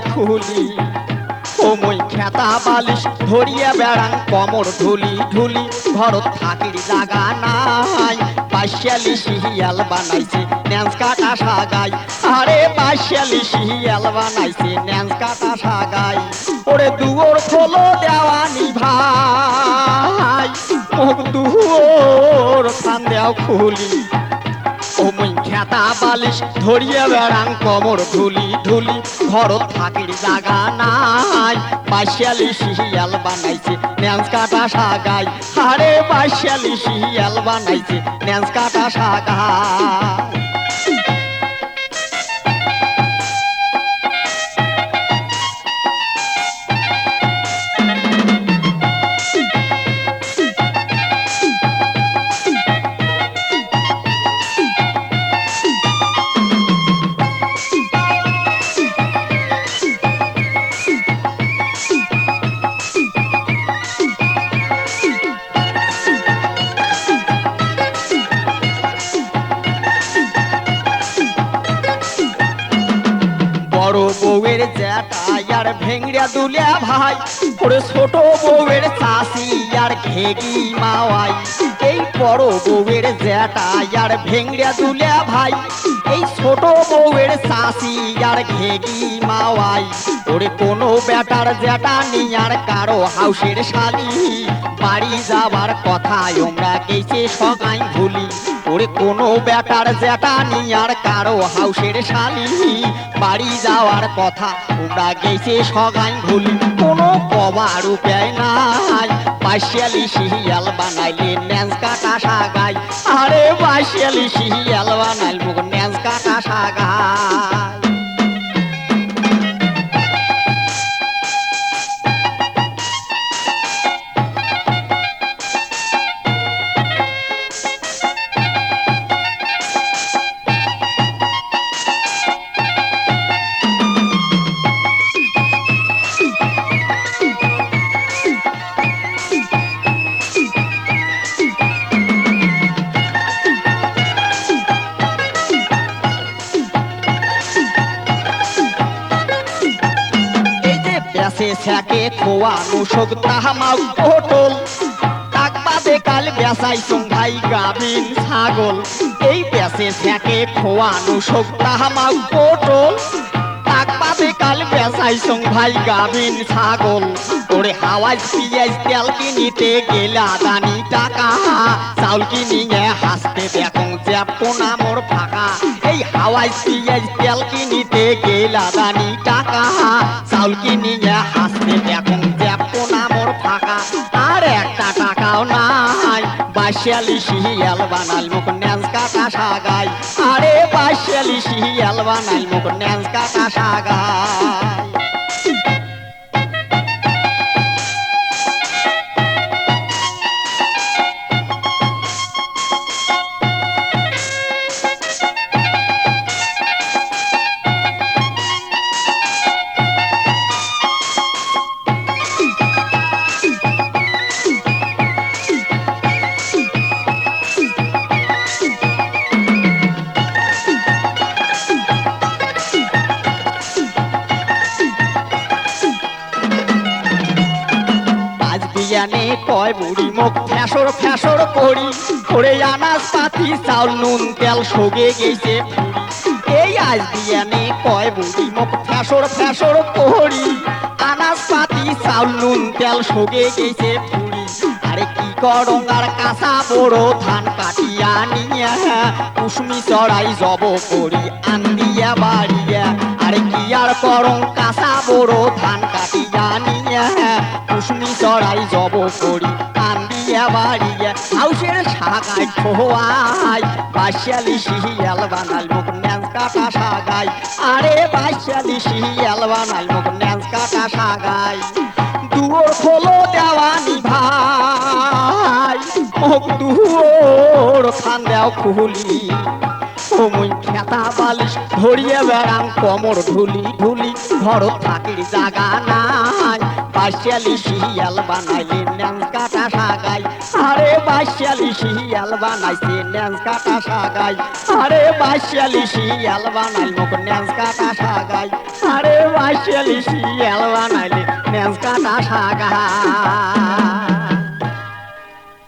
খুলি। ও মই খেতা বালিশ ধরিয়া বেড়াং, কমর ঢুলি ঢুলি ঘরত থাকির জাগা নাই। পাশালি শিয়াল বানাইছে ন্যান্স কাটা সাগাই। আরে পাশালি শিয়াল বানাইছে ন্যান্স কাটা সাগাই। ওরে দুয়োর খোলো দেওয়ানি ভাই। মুখ দুয়োর খান দেও খুলি। ও মুই খেতা বালিশ, ধরিয়ে বেড়াং কমর ধুলি ধুলি। ঘর থাকির জাগা নাই পাশিয়ালি শিয়াল বানাইছে ন্যান্স কাটা সাগাই হারে পাশিয়ালি শিয়াল বানাইছে ন্যান্স কাটা সাগাই বড় বউয়ের জ্যাটা আর ভেংড়া দুলিয়া ভাই। ওরে ছোট বউয়ের চাষি আর ঘেগি মাওয়াই। এই বড় বউয়ের জ্যাটা আর ভেংড়া দুলিয়া ভাই। এই ছোট বউয়ের চাষি আর ঘেগি মাওয়াই। ওরে কোনো বেটার জ্যাটা আর কারও হাউসের শালি। বাড়ি যাবার কথা আমরা গেছে সগাই ভুলি। ওরে কোনো ব্যাটার জ্যাটা আর কারও হাউসের শালি বাড়ি যাওয়ার কথা ওরা গেছে সগাই ভুলি। কোনো কবার উপায় নাই। বাইশিয়ালি শিহিয়াল বানাইলে ন্যান্স কাটা সাগাই। আরে বাইশিয়ালি শিহিয়াল বানাইল মুখ কাটা সাগাই। বেসে স্যাকে খোয়ানো শোক তাহামাও পটল তাকবাদে কাল বেসাই ভাই গাবিন ছাগল। এই বেসে স্যাকে খোয়ানো শোক তাহামাও পটল তাকবাদে কাল বেসাই ভাই গাবিন ছাগল। ওরে হাওয়াজ পিঁয়াজ তেল কিনিতে গেলা দানি টাকা। চাউল কিনিয়ে হাসতে দেখো জ্যাপো নামর ফাঁকা। এই হাওয়াজ পিঁয়াজ তেল কিনিতে গেলা দানি টাকা। আর একটা টাকাও নাই। বাসিয়ালি শিয়াল বানাল, মুখ ন্যাস কাটা সাগাই। আরে বাসিয়ালি শিয়াল বানাল, মুখ ন্যাস কাটা সাগাই। বিয়ানে কয় বুড়ি মুখ। ফ্যাসর ফ্যাসর করি। করে আনাজ পাতি, চাউল, নুন, তেল সগে গেছে। এই আজ বিয়ানে কয় বুড়ি মুখ। ফ্যাসর ফ্যাসর করি। আনাজ পাতি, চাউল, নুন, তেল সগে গেছে। আরে কি করং আর কাঁচা বড় ধান কাটিয়া নিয়া। কুসমি চড়াই জব করি, আন্দিয়া বাড়িয়া। আরে কি আর করং কাঁচা বড় ধান কাটিয়া নিয়া কুসমি চড়াই জব করি আন্দিয়া বাড়িয়া। হাউসের সাগাই ঠোয়াই বাসিয়ালি শিয়াল বানাল মুখ ন্যান্স কাটা সাগাই। আরে বাসিয়ালি শিয়াল বানাল মুখ ন্যান্স কাটা সাগাই। দুয়োর খোলো দেওয়ানি ভাই, মুখ খান দেও খুলি। মুই খেতা বালিশ ধরিয়ে বেড়াম কমর ঢুলি ঢুলি, ঘর থাকির জাগা নাই। পাশালি শিয়াল বানাইলে ন্যাং কাটা কাটা সাগাই। আরে বাইশালি শিয়াল বানাইছে ন্যাস কাটা সাগাই। আরে বাইশালি শিয়াল বানাইল মুখ ন্যাস কাটা সাগাই। আরে বাইশালি শিয়াল বানাইলে ন্যাস কাটা সাগাই।